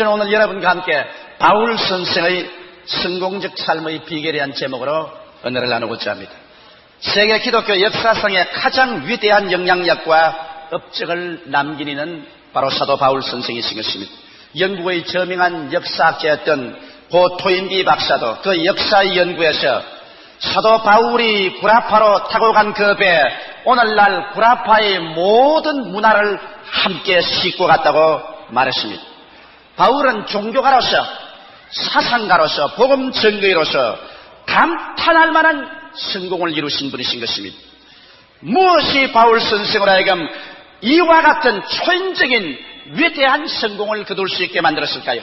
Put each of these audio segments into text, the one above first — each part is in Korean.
저는 오늘 여러분과 함께 바울 선생의 성공적 삶의 비결에 대한 제목으로 은혜를 나누고자 합니다. 세계 기독교 역사상의 가장 위대한 영향력과 업적을 남긴 이는 바로 사도 바울 선생이신 것입니다. 영국의 저명한 역사학자였던 고 토인비 박사도 그 역사의 연구에서 사도 바울이 구라파로 타고 간 그 배 오늘날 구라파의 모든 문화를 함께 싣고 갔다고 말했습니다. 바울은 종교가로서 사상가로서 복음 전거이로서 감탄할 만한 성공을 이루신 분이신 것입니다. 무엇이 바울 선생으로 하여금 이와 같은 초인적인 위대한 성공을 거둘 수 있게 만들었을까요?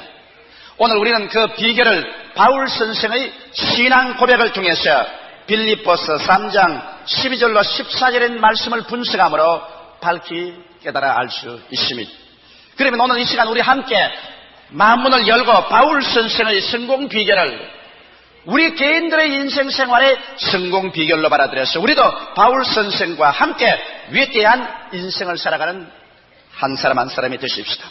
오늘 우리는 그 비결을 바울 선생의 신앙 고백을 통해서 빌리포스 3장 12절로 14절의 말씀을 분석함으로 밝히 깨달아 알 수 있습니다. 그러면 오늘 이 시간 우리 함께 마음문을 열고 바울 선생의 성공 비결을 우리 개인들의 인생 생활의 성공 비결로 받아들여서 우리도 바울 선생과 함께 위대한 인생을 살아가는 한 사람 한 사람이 되십시다.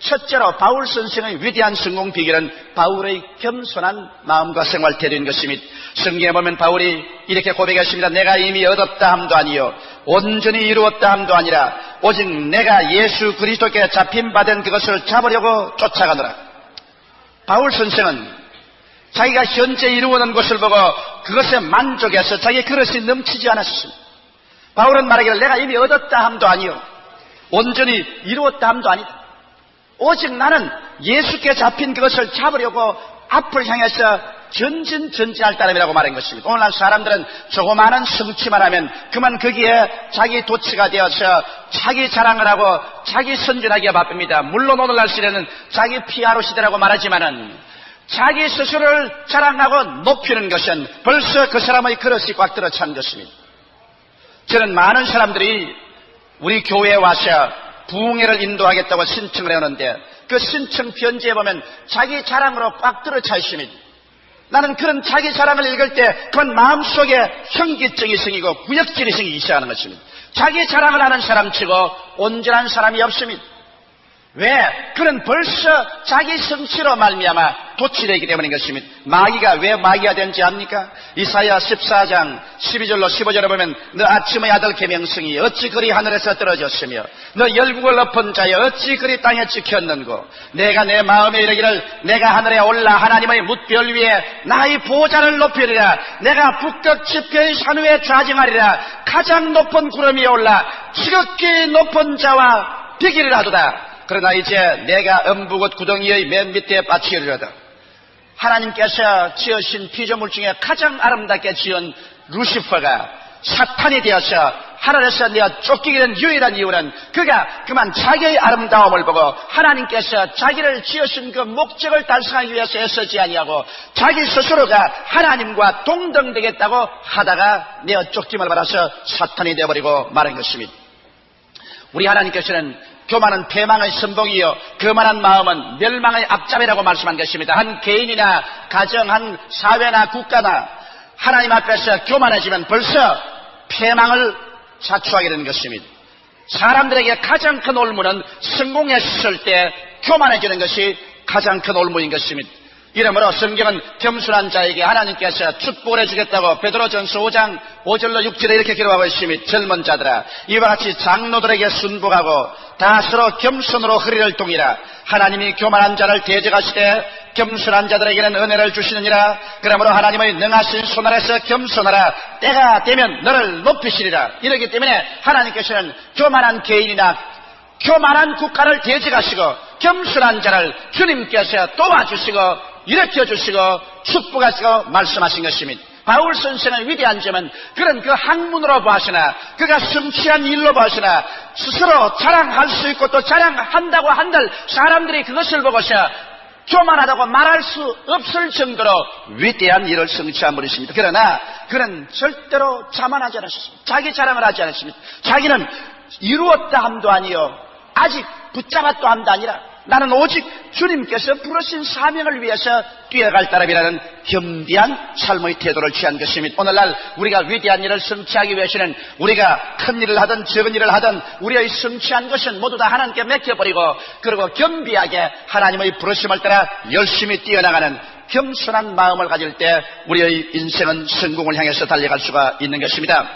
첫째로 바울 선생의 위대한 성공 비결은 바울의 겸손한 마음과 생활 태도인 것입니다. 성경에 보면 바울이 이렇게 고백했습니다. 내가 이미 얻었다 함도 아니요 온전히 이루었다 함도 아니라 오직 내가 예수 그리스도께 잡힌 바된 그것을 잡으려고 쫓아가노라. 바울 선생은 자기가 현재 이루어낸 것을 보고 그것에 만족해서 자기 그릇이 넘치지 않았습니다. 바울은 말하기를 내가 이미 얻었다 함도 아니요 온전히 이루었다 함도 아니다. 오직 나는 예수께 잡힌 그것을 잡으려고 앞을 향해서 전진전진할 따름이라고 말한 것입니다. 오늘날 사람들은 조그마한 성취만 하면 그만 거기에 자기 도치가 되어서 자기 자랑을 하고 자기 선전하기가 바쁩니다. 물론 오늘날 시대는 자기 피아로 시대라고 말하지만은 자기 스스로를 자랑하고 높이는 것은 벌써 그 사람의 그릇이 꽉 들어찬 것입니다. 저는 많은 사람들이 우리 교회에 와서 부흥회를 인도하겠다고 신청을 해오는데 그 신청 편지에 보면 자기 자랑으로 꽉 들어차 있습니다. 나는 그런 자기 자랑을 읽을 때 그건 마음속에 현기증이 생기고 구역질이 생기기 시작하는 것입니다. 자기 자랑을 하는 사람치고 온전한 사람이 없습니다. 왜? 그는 벌써 자기 성취로 말미암아 도취되기 때문인 것입니다. 마귀가 왜 마귀가 된지 압니까? 이사야 14장 12절로 15절에 보면 너 아침의 아들 계명성이 어찌 그리 하늘에서 떨어졌으며 너 열국을 엎은 자여 어찌 그리 땅에 찍혔는고 내가 내 마음에 이르기를 내가 하늘에 올라 하나님의 뭇별 위에 나의 보좌를 높이리라 내가 북극 지표의 산 위에 좌정하리라 가장 높은 구름 위에 올라 지극히 높은 자와 비기리라도다 그러나 이제 내가 음부곳 구덩이의 맨 밑에 빠치리려다 하나님께서 지으신 피조물 중에 가장 아름답게 지은 루시퍼가 사탄이 되어서 하늘에서 내어 쫓기게 된 유일한 이유는 그가 그만 자기의 아름다움을 보고 하나님께서 자기를 지으신 그 목적을 달성하기 위해서 애쓰지 아니하고 자기 스스로가 하나님과 동등되겠다고 하다가 내어 쫓김을 받아서 사탄이 되어버리고 말한 것입니다. 우리 하나님께서는 교만은 패망의 선봉이요 교만한 마음은 멸망의 앞잡이라고 말씀한 것입니다. 한 개인이나 가정, 한 사회나 국가나 하나님 앞에서 교만해지면 벌써 패망을 자초하게 되는 것입니다. 사람들에게 가장 큰 올무는 성공했을 때 교만해지는 것이 가장 큰 올무인 것입니다. 이러므로 성경은 겸손한 자에게 하나님께서 축복을 해주겠다고 베드로전서 5장 5절로 6절에 이렇게 기록하고 있으니 젊은 자들아 이와 같이 장로들에게 순복하고 다 서로 겸손으로 허리를 동이라 하나님이 교만한 자를 대적하시되 겸손한 자들에게는 은혜를 주시느니라. 그러므로 하나님의 능하신 손 아래서 겸손하라. 때가 되면 너를 높이시리라. 이러기 때문에 하나님께서는 교만한 개인이나 교만한 국가를 대적하시고 겸손한 자를 주님께서 도와주시고 일으켜 주시고 축복하시고 말씀하신 것입니다. 바울 선생의 위대한 점은 그런 그 학문으로 보시나 그가 성취한 일로 보시나 스스로 자랑할 수 있고 또 자랑한다고 한들 사람들이 그것을 보고서 교만하다고 말할 수 없을 정도로 위대한 일을 성취한 분이십니다. 그러나 그는 절대로 자만하지 않았습니다. 자기 자랑을 하지 않았습니다. 자기는 이루었다 함도 아니요 아직 붙잡았다 함도 아니라 나는 오직 주님께서 부르신 사명을 위해서 뛰어갈 따름이라는 겸비한 삶의 태도를 취한 것입니다. 오늘날 우리가 위대한 일을 성취하기 위해서는 우리가 큰 일을 하든 적은 일을 하든 우리의 성취한 것은 모두 다 하나님께 맡겨버리고 그리고 겸비하게 하나님의 부르심을 따라 열심히 뛰어나가는 겸손한 마음을 가질 때 우리의 인생은 성공을 향해서 달려갈 수가 있는 것입니다.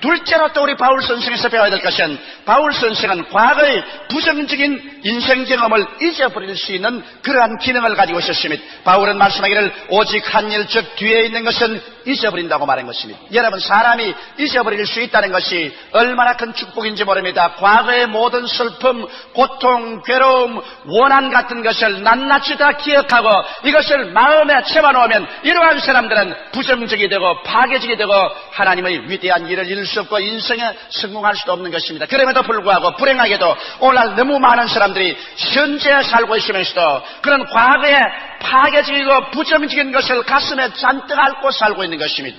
둘째로 또 우리 바울 선생에서 배워야 될 것은 바울 선생은 과거의 부정적인 인생 경험을 잊어버릴 수 있는 그러한 기능을 가지고 있었습니다. 바울은 말씀하기를 오직 한 일 즉 뒤에 있는 것은 잊어버린다고 말한 것입니다. 여러분 사람이 잊어버릴 수 있다는 것이 얼마나 큰 축복인지 모릅니다. 과거의 모든 슬픔, 고통, 괴로움, 원한 같은 것을 낱낱이 다 기억하고 이것을 마음에 채워놓으면 이러한 사람들은 부정적이 되고 파괴적이 되고 하나님의 위대한 일을 수 없고 인생에 성공할 수도 없는 것입니다. 그럼에도 불구하고 불행하게도 오늘날 너무 많은 사람들이 현재에 살고 있으면서도 그런 과거에 파괴적이고 부정적인 것을 가슴에 잔뜩 앓고 살고 있는 것입니다.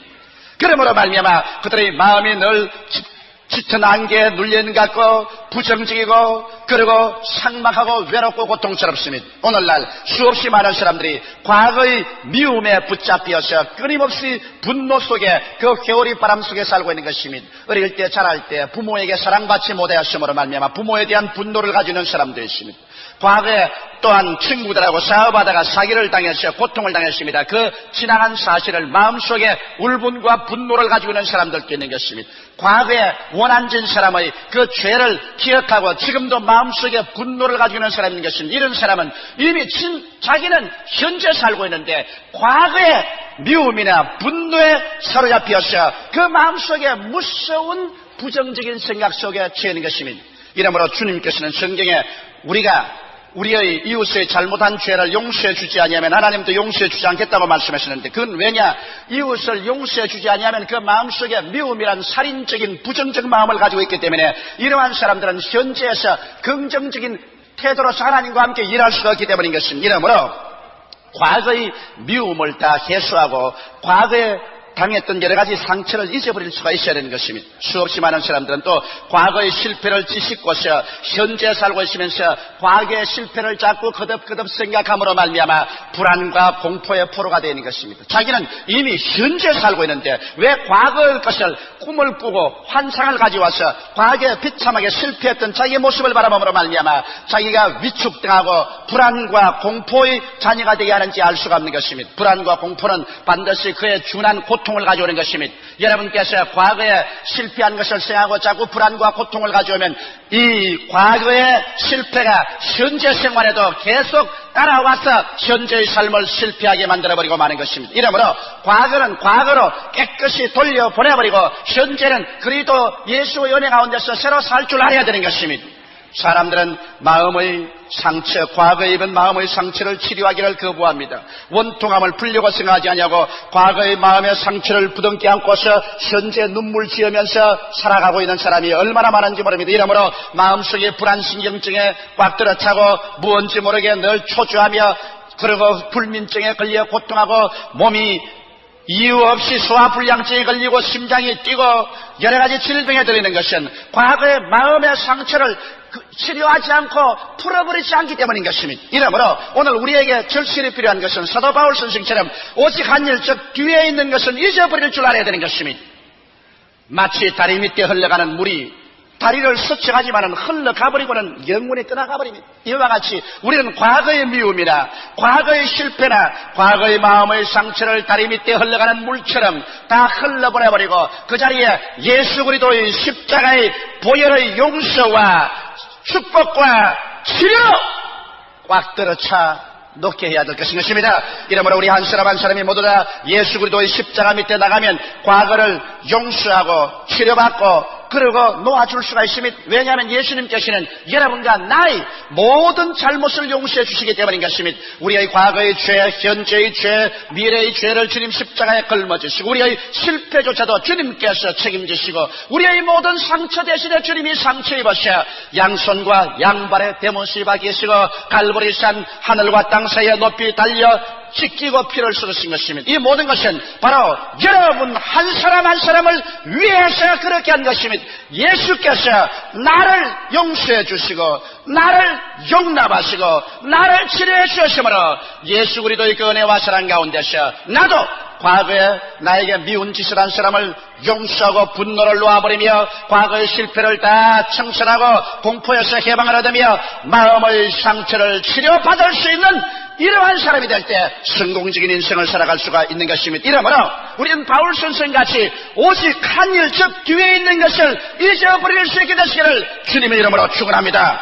그러므로 말미암아 그들의 마음이 늘 짙- 짙은 안개에 눌려있는 것 같고 부정적이고 그리고 상막하고 외롭고 고통스럽습니다. 오늘날 수없이 많은 사람들이 과거의 미움에 붙잡혀서 끊임없이 분노 속에 그 겨울이 바람 속에 살고 있는 것입니다. 어릴 때 자랄 때 부모에게 사랑받지 못하였으므로 말미암아 부모에 대한 분노를 가지는 사람도 있습니다. 과거에 또한 친구들하고 싸워하다가 사기를 당해서 고통을 당했습니다. 그 지나간 사실을 마음속에 울분과 분노를 가지고 있는 사람들도 있는 것입니다. 과거에 원한진 사람의 그 죄를 기억하고 지금도 마음속에 분노를 가지고 있는 사람인 것입니다. 이런 사람은 이미 진, 자기는 현재 살고 있는데 과거의 미움이나 분노에 사로잡혀서 그 마음속에 무서운 부정적인 생각 속에 처해있는 것입니다. 이러므로 주님께서는 성경에 우리가 우리의 이웃의 잘못한 죄를 용서해 주지 아니하면 하나님도 용서해 주지 않겠다고 말씀하시는데 그건 왜냐? 이웃을 용서해 주지 아니하면 그 마음속에 미움이란 살인적인 부정적 마음을 가지고 있기 때문에 이러한 사람들은 현재에서 긍정적인 태도로서 하나님과 함께 일할 수가 없기 때문인 것입니다. 이러므로 과거의 미움을 다 해소하고 과거에 당했던 여러 가지 상처를 잊어버릴 수가 있어야 되는 것입니다. 수없이 많은 사람들은 또 과거의 실패를 지식고서 현재 살고 있으면서 과거의 실패를 자꾸 거듭거듭 생각함으로 말미암아 불안과 공포의 포로가 되는 것입니다. 자기는 이미 현재 살고 있는데 왜 과거의 것을 꿈을 꾸고 환상을 가져와서 과거에 비참하게 실패했던 자기의 모습을 바라보므로 말미암아 자기가 위축당하고 불안과 공포의 자녀가 되게 하는지 알 수가 없는 것입니다. 불안과 공포는 반드시 그의 준한 고통 을 가져오는 것입니다. 여러분께서 과거에 실패한 것을 생각하고 자꾸 불안과 고통을 가져오면 이 과거의 실패가 현재 생활에도 계속 따라와서 현재의 삶을 실패하게 만들어버리고 마는 것입니다. 이러므로 과거는 과거로 깨끗이 돌려보내버리고 현재는 그리도 예수의 은혜 가운데서 새로 살 줄 알아야 되는 것입니다. 사람들은 마음의 상처, 과거에 입은 마음의 상처를 치료하기를 거부합니다. 원통함을 풀려고 생각하지 않냐고 과거의 마음의 상처를 부둥켜 안고서 현재 눈물 지으면서 살아가고 있는 사람이 얼마나 많은지 모릅니다. 이러므로 마음속에 불안신경증에 꽉 들어차고 무언지 모르게 늘 초조하며 그리고 불민증에 걸려 고통하고 몸이 이유 없이 소화불량증에 걸리고 심장이 뛰고 여러 가지 질병에 들리는 것은 과거의 마음의 상처를 그- 치료하지 않고 풀어버리지 않기 때문인 것입니다. 이러므로 오늘 우리에게 절실히 필요한 것은 사도 바울 선생처럼 오직 한 일, 즉 뒤에 있는 것은 잊어버릴 줄 알아야 되는 것입니다. 마치 다리 밑에 흘러가는 물이 다리를 스쳐가지만은 흘러가버리고는 영원히 떠나가버립니다. 이와 같이 우리는 과거의 미움이나 과거의 실패나 과거의 마음의 상처를 다리 밑에 흘러가는 물처럼 다 흘러보내버리고 그 자리에 예수 그리스도의 십자가의 보혈의 용서와 축복과 치료 꽉 들어차 놓게 해야 될 것입니다. 이러므로 우리 한 사람 한 사람이 모두 다 예수 그리스도의 십자가 밑에 나가면 과거를 용서하고 치료받고 그리고 놓아줄 수가 있습니다. 왜냐하면 예수님께서는 여러분과 나의 모든 잘못을 용서해 주시기 때문인 것입니다. 우리의 과거의 죄, 현재의 죄, 미래의 죄를 주님 십자가에 걸머지시고 우리의 실패조차도 주님께서 책임지시고 우리의 모든 상처 대신에 주님이 상처 입으셔 양손과 양발에 대못을 박이시고 갈보리산 하늘과 땅 사이에 높이 달려 찢기고 피를 쏟으신 것입니다. 이 모든 것은 바로 여러분 한 사람 한 사람을 위해서 그렇게 한 것입니다. 예수께서 나를 용서해 주시고 나를 용납하시고 나를 치료해 주셨으므로 예수 그리스도의 그 은혜와 사랑 가운데서 나도 과거에 나에게 미운 짓을 한 사람을 용서하고 분노를 놓아버리며 과거의 실패를 다 청산하고 공포에서 해방을 얻으며 마음의 상처를 치료받을 수 있는 이러한 사람이 될 때 성공적인 인생을 살아갈 수가 있는 것입니다. 이러므로 우리는 바울 선생같이 오직 한 일, 즉 뒤에 있는 것을 잊어버릴 수 있게 되시기를 주님의 이름으로 축원합니다.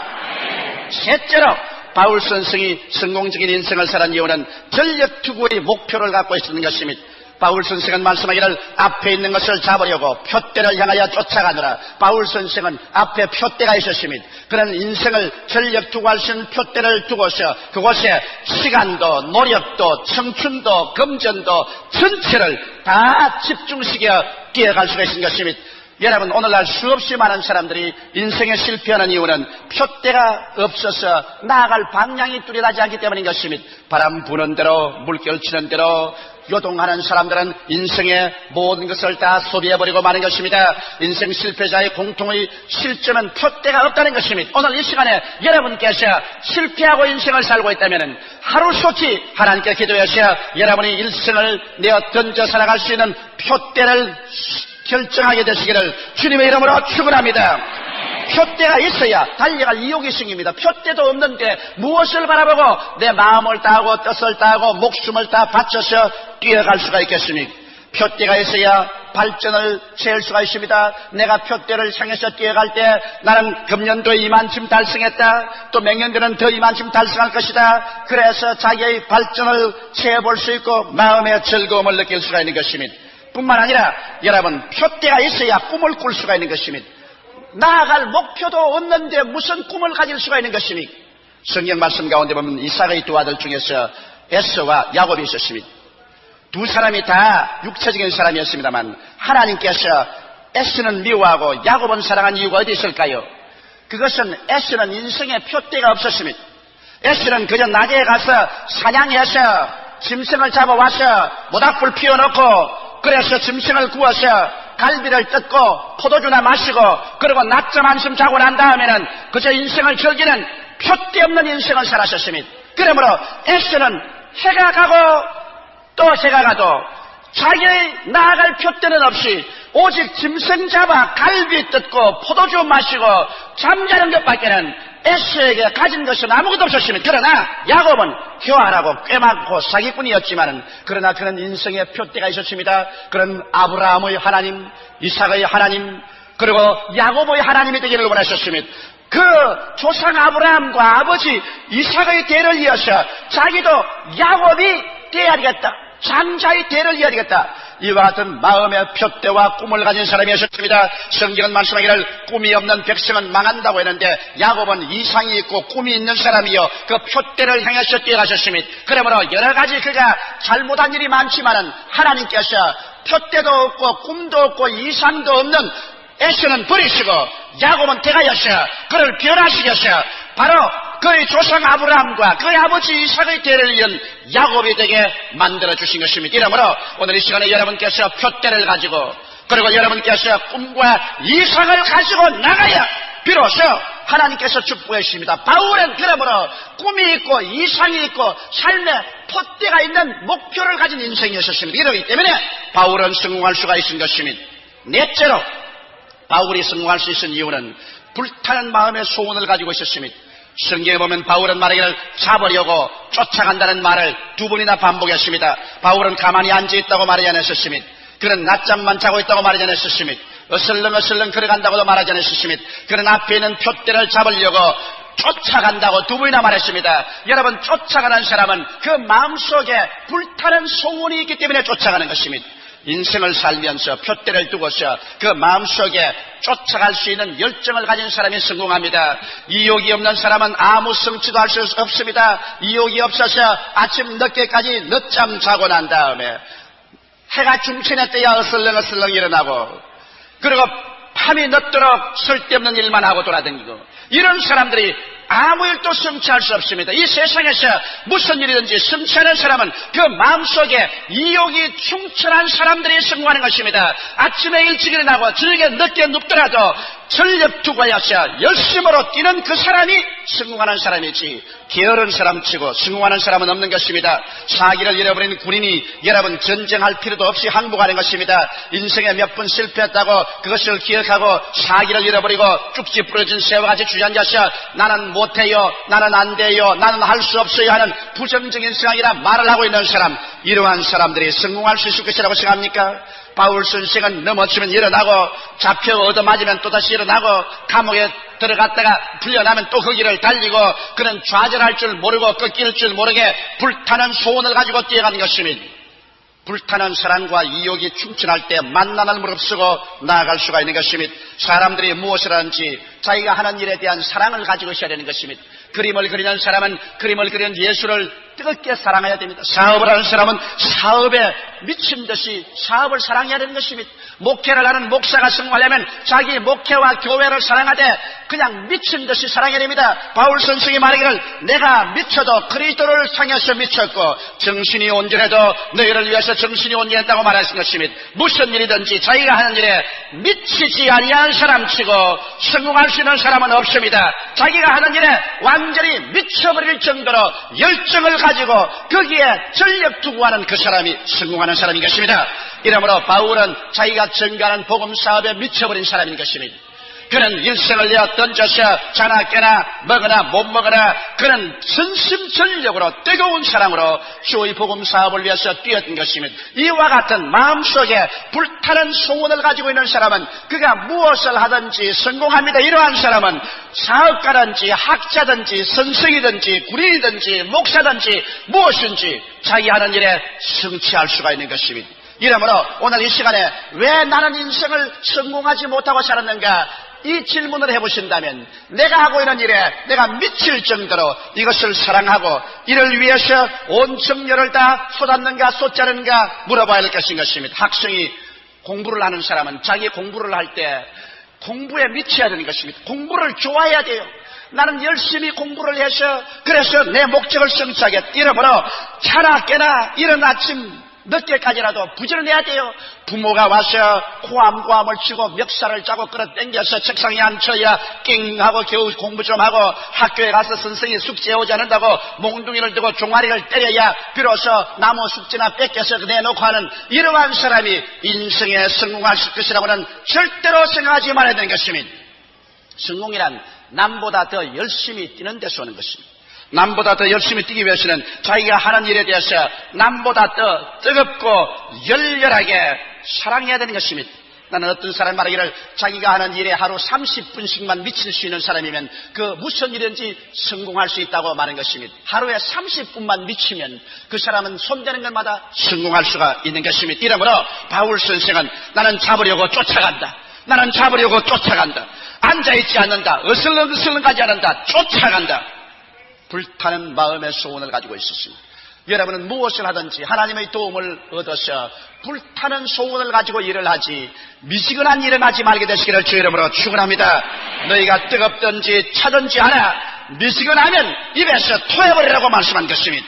셋째로 바울 선생이 성공적인 인생을 살한 이유는 전력 투구의 목표를 갖고 있었는 것입니다. 바울 선생은 말씀하기를 앞에 있는 것을 잡으려고 표대를 향하여 쫓아가느라 바울 선생은 앞에 표대가 있었습니다. 그런 인생을 전력 투구할 수 있는 표대를 두고서 그곳에 시간도 노력도 청춘도 금전도 전체를 다 집중시켜 뛰어갈 수가 있는 것입니다. 여러분 오늘날 수없이 많은 사람들이 인생에 실패하는 이유는 표대가 없어서 나아갈 방향이 뚜렷하지 않기 때문인 것입니다. 바람 부는 대로 물결 치는 대로 요동하는 사람들은 인생의 모든 것을 다 소비해버리고 마는 것입니다. 인생 실패자의 공통의 실점은 표대가 없다는 것입니다. 오늘 이 시간에 여러분께서 실패하고 인생을 살고 있다면 하루속히 하나님께 기도하셔 여러분이 일생을 내어 던져 살아갈 수 있는 표대를 결정하게 되시기를 주님의 이름으로 축원합니다. 표대가 있어야 달려갈 이욕이 생깁니다. 표대도 없는데 무엇을 바라보고 내 마음을 다하고 뜻을 다하고 목숨을 다 바쳐서 뛰어갈 수가 있겠습니까? 표대가 있어야 발전을 채울 수가 있습니다. 내가 표대를 향해서 뛰어갈 때 나는 금년도에 이만큼 달성했다. 또 뒤는 더 이만큼 달성할 것이다. 그래서 자기의 발전을 채워볼 수 있고 마음의 즐거움을 느낄 수가 있는 것입니다. 뿐만 아니라 여러분 표대가 있어야 꿈을 꿀 수가 있는 것입니다. 나아갈 목표도 없는데 무슨 꿈을 가질 수가 있는 것입니까? 성경 말씀 가운데 보면 이삭의 두 아들 중에서 에스와 야곱이 있었습니다. 두 사람이 다 육체적인 사람이었습니다만 하나님께서 에스는 미워하고 야곱은 사랑한 이유가 어디 있을까요? 그것은 에스는 인생에 표대가 없었습니다. 에스는 그저 낮에 가서 사냥해서 짐승을 잡아와서 모닥불 피워놓고 그래서 짐승을 구워서 갈비를 뜯고 포도주나 마시고 그리고 낮잠 한숨 자고 난 다음에는 그저 인생을 즐기는 표대 없는 인생을 살았었습니다. 그러므로 에스는 해가 가고 또 해가 가도 자기의 나아갈 표대는 없이 오직 짐승 잡아 갈비 뜯고 포도주 마시고 잠자는 것밖에는 에스에게 가진 것은 아무것도 없었습니다. 그러나 야곱은 교활하고 꽤 많고 사기꾼이었지만은 그러나 그는 인생의 표대가 있었습니다. 그런 아브라함의 하나님, 이삭의 하나님, 그리고 야곱의 하나님이 되기를 원하셨습니다. 그 조상 아브라함과 아버지 이삭의 대를 이어서 자기도 야곱이 되어야 되겠다. 장자의 대를 이어야 되겠다. 이와 같은 마음의 표대와 꿈을 가진 사람이었습니다. 성경은 말씀하기를 꿈이 없는 백성은 망한다고 했는데 야곱은 이상이 있고 꿈이 있는 사람이요 그 표대를 향해서 뛰어가셨습니다. 그러므로 여러 가지 그가 잘못한 일이 많지만은 하나님께서 표대도 없고 꿈도 없고 이상도 없는 에스는 버리시고 야곱은 대가였어 그를 변화시켰어 바로 그의 조상 아브라함과 그의 아버지 이삭의 대를 이은 야곱이 되게 만들어 주신 것입니다. 이러므로 오늘 이 시간에 여러분께서 표대를 가지고 그리고 여러분께서 꿈과 이상을 가지고 나가야 비로소 하나님께서 축복해 주십니다. 바울은 그러므로 꿈이 있고 이상이 있고 삶에 표대가 있는 목표를 가진 인생이었습니다. 이러기 때문에 바울은 성공할 수가 있은 것입니다. 넷째로 바울이 성공할 수 있는 이유는 불타는 마음의 소원을 가지고 있었습니다. 성경에 보면 바울은 말하기를 잡으려고 쫓아간다는 말을 두 번이나 반복했습니다. 바울은 가만히 앉아있다고 말하지 않았습니다. 그는 낮잠만 자고 있다고 말하지 않았습니다. 어슬렁 어슬렁 걸어간다고도 말하지 않았습니다. 그는 앞에 있는 표대를 잡으려고 쫓아간다고 두 번이나 말했습니다. 여러분 쫓아가는 사람은 그 마음속에 불타는 소원이 있기 때문에 쫓아가는 것입니다. 인생을 살면서 표대를 두고서 그 마음속에 쫓아갈 수 있는 열정을 가진 사람이 성공합니다. 이욕이 없는 사람은 아무 성취도 할 수 없습니다. 이욕이 없어서 아침 늦게까지 늦잠 자고 난 다음에 해가 중천에 때야 어슬렁어슬렁 일어나고 그리고 밤이 늦도록 쓸데없는 일만 하고 돌아다니고 이런 사람들이 아무 일도 성취할 수 없습니다. 이 세상에서 무슨 일이든지 성취하는 사람은 그 마음속에 이욕이 충천한 사람들이 성공하는 것입니다. 아침에 일찍 일어나고 저녁에 늦게 눕더라도 전력 투구하여서 열심으로 뛰는 그 사람이 성공하는 사람이지 게으른 사람치고 성공하는 사람은 없는 것입니다. 사기를 잃어버린 군인이 여러분 전쟁할 필요도 없이 항복하는 것입니다. 인생에 몇 번 실패했다고 그것을 기억하고 사기를 잃어버리고 쭉지 부러진 새와 같이 주저앉아서 나는 못해요, 나는 안 돼요, 나는 할 수 없어요 하는 부정적인 생각이라 말을 하고 있는 사람 이러한 사람들이 성공할 수 있을 것이라고 생각합니까? 바울 선생은 넘어지면 일어나고 잡혀 얻어맞으면 또다시 일어나고 감옥에 들어갔다가 풀려나면 또 거기를 달리고 그는 좌절할 줄 모르고 꺾일 줄 모르게 불타는 소원을 가지고 뛰어가는 것입니다. 불타는 사랑과 이욕이 충천할 때 만난을 무릅쓰고 나아갈 수가 있는 것입니다. 사람들이 무엇을 하는지 자기가 하는 일에 대한 사랑을 가지고 있어야 되는 것입니다. 그림을 그리는 사람은 그림을 그리는 예술을 뜨겁게 사랑해야 됩니다. 사업을 하는 사람은 사업에 미친 듯이 사업을 사랑해야 되는 것입니다. 목회를 하는 목사가 성공하려면 자기 목회와 교회를 사랑하되 그냥 미친 듯이 사랑해야 됩니다. 바울 선생이 말하기를 내가 미쳐도 그리스도를 상해서 미쳤고 정신이 온전해도 너희를 위해서 정신이 온전했다고 말하신 것입니다. 무슨 일이든지 자기가 하는 일에 미치지 아니한 사람치고 성공할 수 있는 사람은 없습니다. 자기가 하는 일에 완전히 미쳐버릴 정도로 열정을 가지고 거기에 전력 투구 하는 그 사람이 성공하는 사람인 것입니다. 이러므로 바울은 자기가 증가하는 복음 사업에 미쳐버린 사람인 것입니다. 그는 일생을 내어 던져서 자나 깨나 먹으나 못 먹으나 그는 전심전력으로 뜨거운 사랑으로 주의 복음 사업을 위해서 뛰었던 것입니다. 이와 같은 마음속에 불타는 소원을 가지고 있는 사람은 그가 무엇을 하든지 성공합니다. 이러한 사람은 사업가든지 학자든지 선생이든지 군인이든지 목사든지 무엇인지 자기 하는 일에 성취할 수가 있는 것입니다. 이러므로 오늘 이 시간에 왜 나는 인생을 성공하지 못하고 살았는가 이 질문을 해보신다면 내가 하고 있는 일에 내가 미칠 정도로 이것을 사랑하고 이를 위해서 온 정열을 다 쏟았는가 쏟자는가 물어봐야 할 것인 것입니다. 학생이 공부를 하는 사람은 자기 공부를 할 때 공부에 미쳐야 되는 것입니다. 공부를 좋아해야 돼요. 나는 열심히 공부를 해서 그래서 내 목적을 성취하게 뛰어버려 자나 깨나 이른 아침 늦게까지라도 부지런해야 돼요. 부모가 와서 고함고함을 치고 멱살을 짜고 끌어당겨서 책상에 앉혀야 낑 하고 겨우 공부 좀 하고 학교에 가서 선생이 숙제 오지 않는다고 몽둥이를 들고 종아리를 때려야 비로소 나무 숙제나 뺏겨서 내놓고 하는 이러한 사람이 인생에 성공할 것이라고는 절대로 생각하지 말아야 되는 것입니다. 성공이란 남보다 더 열심히 뛰는 데서 오는 것입니다. 남보다 더 열심히 뛰기 위해서는 자기가 하는 일에 대해서 남보다 더 뜨겁고 열렬하게 사랑해야 되는 것입니다. 나는 어떤 사람 말하기를 자기가 하는 일에 하루 30분씩만 미칠 수 있는 사람이면 그 무슨 일인지 성공할 수 있다고 말한 것입니다. 하루에 30분만 미치면 그 사람은 손대는 것마다 성공할 수가 있는 것입니다. 이러므로 바울 선생은 나는 잡으려고 쫓아간다. 나는 잡으려고 쫓아간다. 앉아있지 않는다. 어슬렁어슬렁 가지 않는다. 쫓아간다. 불타는 마음의 소원을 가지고 있었습니다. 여러분은 무엇을 하든지 하나님의 도움을 얻어서 불타는 소원을 가지고 일을 하지 미지근한 일을 하지 말게 되시기를 주 이름으로 축원합니다. 너희가 뜨겁든지 차든지 하나 미지근하면 입에서 토해버리라고 말씀한 것입니다.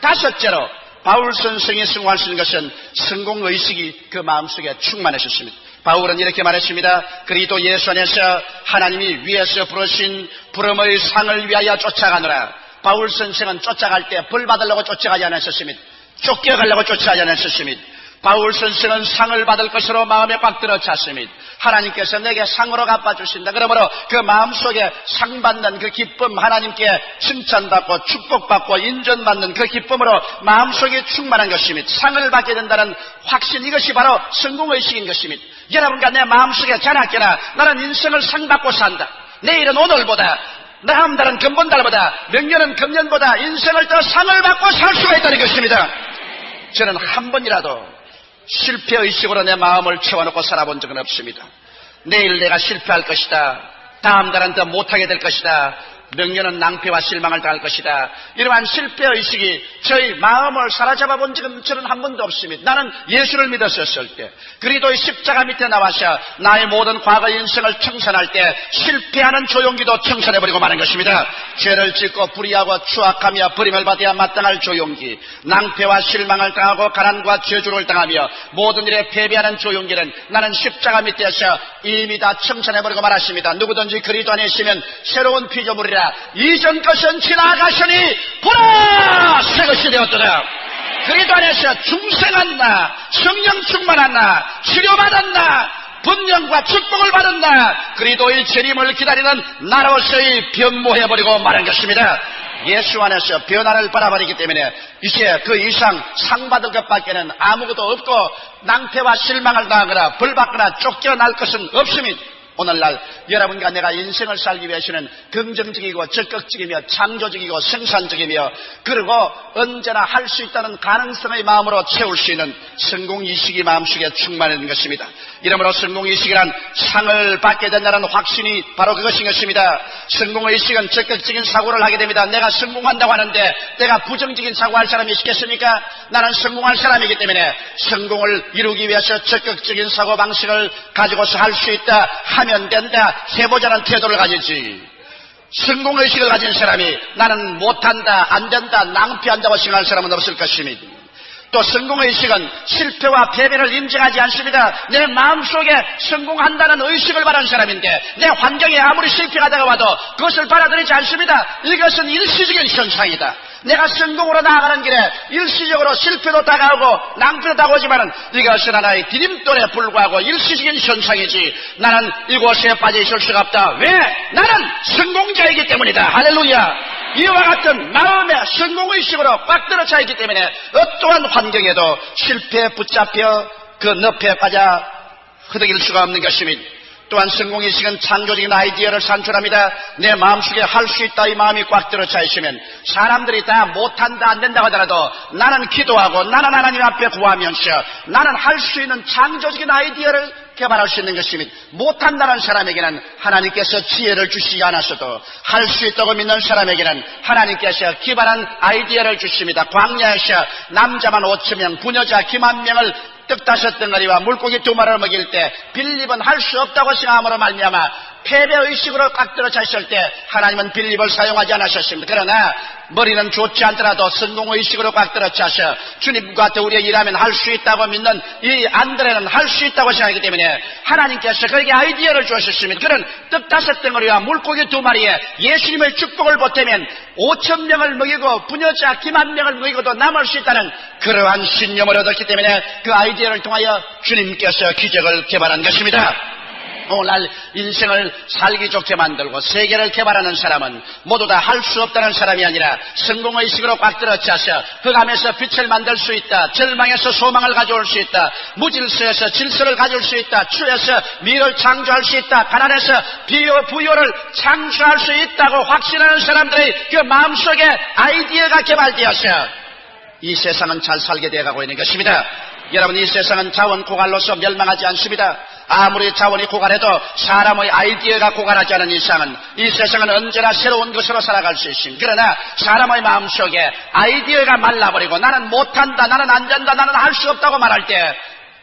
다섯째로 바울 선생이 성공할 수 있는 것은 성공의식이 그 마음속에 충만하셨습니다. 바울은 이렇게 말했습니다. 그리도 예수 안에서 하나님이 위에서 부르신 부름의 상을 위하여 쫓아가노라. 바울 선생은 쫓아갈 때 벌 받으려고 쫓아가지 않았었습니다. 쫓겨가려고 쫓아가지 않았었습니다. 바울 선생은 상을 받을 것으로 마음에 꽉 들어 찼습니다. 하나님께서 내게 상으로 갚아주신다. 그러므로 그 마음속에 상 받는 그 기쁨, 하나님께 칭찬받고 축복받고 인정받는 그 기쁨으로 마음속에 충만한 것입니다. 상을 받게 된다는 확신, 이것이 바로 성공의식인 것입니다. 여러분과 내 마음속에 자나깨나 나는 인생을 상 받고 산다. 내일은 오늘보다 다음 달은 근본달보다 명년은 금년보다 인생을 더 상을 받고 살 수가 있다는 것입니다. 저는 한 번이라도 실패의식으로 내 마음을 채워놓고 살아본 적은 없습니다. 내일 내가 실패할 것이다. 다음 달은 더 못하게 될 것이다. 명년은 낭패와 실망을 당할 것이다. 이러한 실패의식이 저희 마음을 사로잡아 본 적은 저는 한 번도 없습니다. 나는 예수를 믿었었을 때, 그리도의 십자가 밑에 나와서 나의 모든 과거 인생을 청산할 때 실패하는 조용기도 청산해버리고 마는 것입니다. 죄를 짓고 불의하고 추악하며 버림을 받아야 마땅할 조용기, 낭패와 실망을 당하고 가난과 저주를 당하며 모든 일에 패배하는 조용기는 나는 십자가 밑에서 이미 다 청산해버리고 말았습니다. 누구든지 그리도 안에 있으면 새로운 피조물이라 이전 것은 지나가시니 보라 새 것이 되었도다. 그리도 안에서 중생한 나, 성령 충만한 나, 치료받았나, 분명과 축복을 받았나, 그리도의 재림을 기다리는 나로서의 변모해버리고 말한 것입니다. 예수 안에서 변화를 바라버리기 때문에 이제 그 이상 상 받을 것밖에는 아무것도 없고 낭패와 실망을 당하거나 벌 받거나 쫓겨날 것은 없습니다. 오늘날 여러분과 내가 인생을 살기 위해서는 긍정적이고 적극적이며 창조적이고 생산적이며 그리고 언제나 할 수 있다는 가능성의 마음으로 채울 수 있는 성공의식이 마음속에 충만한 것입니다. 이러므로 성공의식이란 상을 받게 된다는 확신이 바로 그것인 것입니다. 성공의식은 적극적인 사고를 하게 됩니다. 내가 성공한다고 하는데 내가 부정적인 사고할 사람이 있겠습니까? 나는 성공할 사람이기 때문에 성공을 이루기 위해서 적극적인 사고방식을 가지고서 할 수 있다 하면 된다 해보자는 태도를 가지지 성공의식을 가진 사람이 나는 못한다 안 된다 낭패한다고 생각할 사람은 없을 것입니다 또 성공의식은 실패와 패배를 인정하지 않습니다. 내 마음속에 성공한다는 의식을 바라는 사람인데 내 환경에 아무리 실패가 다가 와도 그것을 받아들이지 않습니다. 이것은 일시적인 현상이다. 내가 성공으로 나아가는 길에 일시적으로 실패도 다가오고 낭패도 다가오지만 이것은 하나의 디딤돌에 불과하고 일시적인 현상이지 나는 이곳에 빠져 있을 수가 없다. 왜? 나는 성공자이기 때문이다. 할렐루야. 이와 같은 마음의 성공의식으로 꽉 들어차 있기 때문에 어떠한 환경에도 실패에 붙잡혀 그 늪에 빠져 흐득일 수가 없는 것입니다. 또한 성공의식은 창조적인 아이디어를 산출합니다. 내 마음속에 할 수 있다 이 마음이 꽉 들어차 있으면 사람들이 다 못한다 안 된다고 하더라도 나는 기도하고 나는 하나님 앞에 구하면서 나는 할 수 있는 창조적인 아이디어를 개발할 수 있는 것입니다. 못한다는 사람에게는 하나님께서 지혜를 주시지 않았어도 할 수 있다고 믿는 사람에게는 하나님께서 기발한 아이디어를 주십니다. 광야에서 남자만 5천 명, 부녀자 기만 명을 떡 다섯 덩어리와 물고기 두 마리를 먹일 때 빌립은 할 수 없다고 생각함으로 말미암아 패배의식으로 꽉 들어차 있을 때 하나님은 빌립을 사용하지 않으셨습니다. 그러나 머리는 좋지 않더라도 성공의식으로 꽉 들어차서 주님과 같이 우리가 일하면 할 수 있다고 믿는 이 안드레는 할 수 있다고 생각하기 때문에 하나님께서 그에게 아이디어를 주셨습니다. 그런 떡 다섯 덩어리와 물고기 두 마리에 예수님의 축복을 보태면 5천 명을 먹이고 부녀자 기만 명을 먹이고도 남을 수 있다는 그러한 신념을 얻었기 때문에 그 아이디어를 통하여 주님께서 기적을 개발한 것입니다. 오늘날 인생을 살기 좋게 만들고 세계를 개발하는 사람은 모두 다 할 수 없다는 사람이 아니라 성공의식으로 꽉 들어차서 흑암에서 빛을 만들 수 있다. 절망에서 소망을 가져올 수 있다. 무질서에서 질서를 가질 수 있다. 추에서 미를 창조할 수 있다. 가난에서 비요, 부요를 창조할 수 있다고 확신하는 사람들의 그 마음속에 아이디어가 개발되어서 이 세상은 잘 살게 되어가고 있는 것입니다. 여러분 이 세상은 자원 고갈로서 멸망하지 않습니다. 아무리 자원이 고갈해도 사람의 아이디어가 고갈하지 않은 이상은 이 세상은 언제나 새로운 것으로 살아갈 수 있습니다. 그러나 사람의 마음속에 아이디어가 말라버리고 나는 못한다, 나는 안 된다, 나는 할 수 없다고 말할 때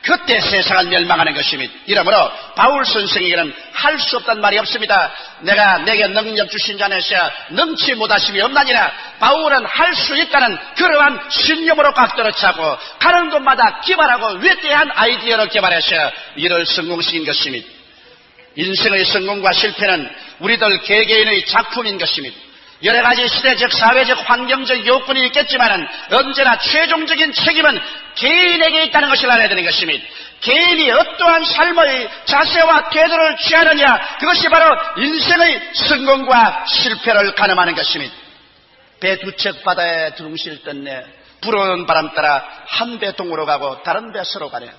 그때 세상은 멸망하는 것입니다. 이러므로 바울 선생에게는 할 수 없다는 말이 없습니다. 내가 내게 능력 주신 자에서 능치 못하심이 없나니라 바울은 할 수 있다는 그러한 신념으로 꽉 들어 차고 가는 곳마다 개발하고 위대한 아이디어를 개발해서 이를 성공시킨 것입니다. 인생의 성공과 실패는 우리들 개개인의 작품인 것입니다. 여러 가지 시대적, 사회적, 환경적 요건이 있겠지만 언제나 최종적인 책임은 개인에게 있다는 것을 알아야 되는 것입니다. 개인이 어떠한 삶의 자세와 태도를 취하느냐 그것이 바로 인생의 성공과 실패를 가늠하는 것입니다. 배 두 척 바다에 두둥실 떴네 불어오는 바람 따라 한 배 동으로 가고 다른 배 서로 가네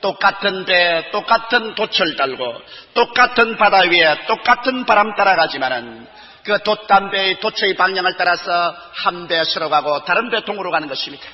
똑같은 배, 똑같은 돛을 달고 똑같은 바다 위에 똑같은 바람 따라가지만은 그 돛담배의 도처의 방향을 따라서 한배 서로 가고 다른 배 동으로 가는 것입니다.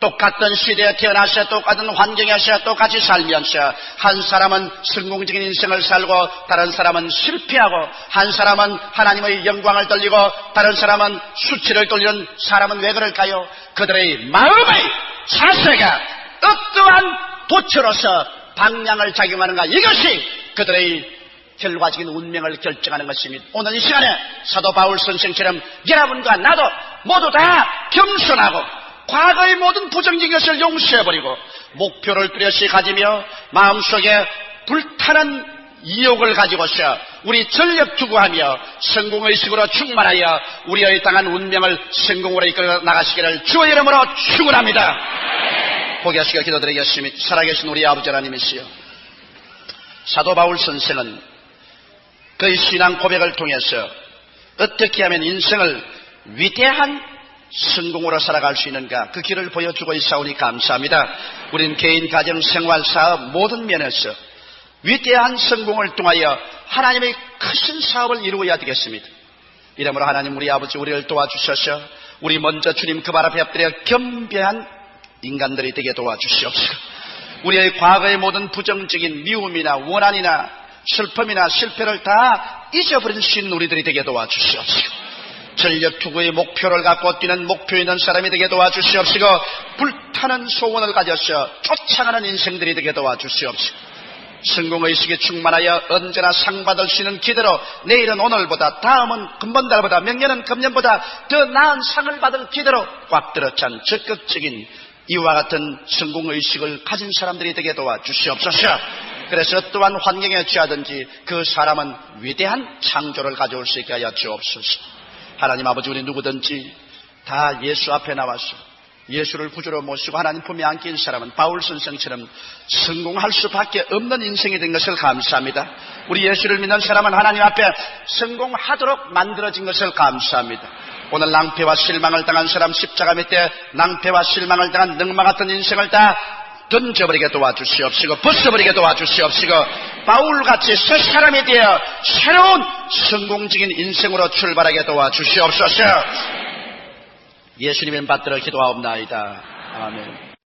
똑같은 시대에 태어나셔 똑같은 환경에서 똑같이 살면서 한 사람은 성공적인 인생을 살고 다른 사람은 실패하고 한 사람은 하나님의 영광을 돌리고 다른 사람은 수치를 돌리는 사람은 왜 그럴까요? 그들의 마음의 자세가 어떠한 도처로서 방향을 작용하는가 이것이 그들의 결과적인 운명을 결정하는 것입니다. 오늘 이 시간에 사도 바울 선생처럼 여러분과 나도 모두 다 겸손하고 과거의 모든 부정적인 것을 용서해버리고 목표를 뚜렷이 가지며 마음속에 불타는 이욕을 가지고서 우리 전력 투구하며 성공의식으로 충만하여 우리의 땅한 운명을 성공으로 이끌어 나가시기를 주의 이름으로 축원합니다. 포기하시고 기도드리겠습니다. 살아계신 우리 아버지 하나님이시여 사도 바울 선생은 그의 신앙 고백을 통해서 어떻게 하면 인생을 위대한 성공으로 살아갈 수 있는가 그 길을 보여주고 있사오니 감사합니다. 우린 개인, 가정, 생활, 사업 모든 면에서 위대한 성공을 통하여 하나님의 크신 사업을 이루어야 되겠습니다. 이러므로 하나님 우리 아버지 우리를 도와주셔서 우리 먼저 주님 그 발 앞에 엎드려 겸비한 인간들이 되게 도와주시옵소서. 우리의 과거의 모든 부정적인 미움이나 원한이나 슬픔이나 실패를 다 잊어버린 신 우리들이 되게 도와주시옵소서. 전력 투구의 목표를 갖고 뛰는 목표 있는 사람이 되게 도와주시옵시고 불타는 소원을 가져서 쫓아가는 인생들이 되게 도와주시옵시고 성공의식에 충만하여 언제나 상 받을 수 있는 기대로 내일은 오늘보다 다음은 금번달보다 명년은 금년보다 더 나은 상을 받을 기대로 꽉 들어찬 적극적인 이와 같은 성공의식을 가진 사람들이 되게 도와주시옵소서 그래서 어떠한 환경에 처하든지 그 사람은 위대한 창조를 가져올 수 있게 하여 주옵소서 하나님 아버지 우리 누구든지 다 예수 앞에 나와서 예수를 구주로 모시고 하나님 품에 안긴 사람은 바울 선생처럼 성공할 수밖에 없는 인생이 된 것을 감사합니다. 우리 예수를 믿는 사람은 하나님 앞에 성공하도록 만들어진 것을 감사합니다. 오늘 낭패와 실망을 당한 사람 십자가 밑에 낭패와 실망을 당한 능마 같은 인생을 다 던져버리게 도와주시옵시고 벗어버리게 도와주시옵시고 바울같이 새 사람이 되어 새로운 성공적인 인생으로 출발하게 도와주시옵소서. 예수님의 받들어 기도하옵나이다. 아멘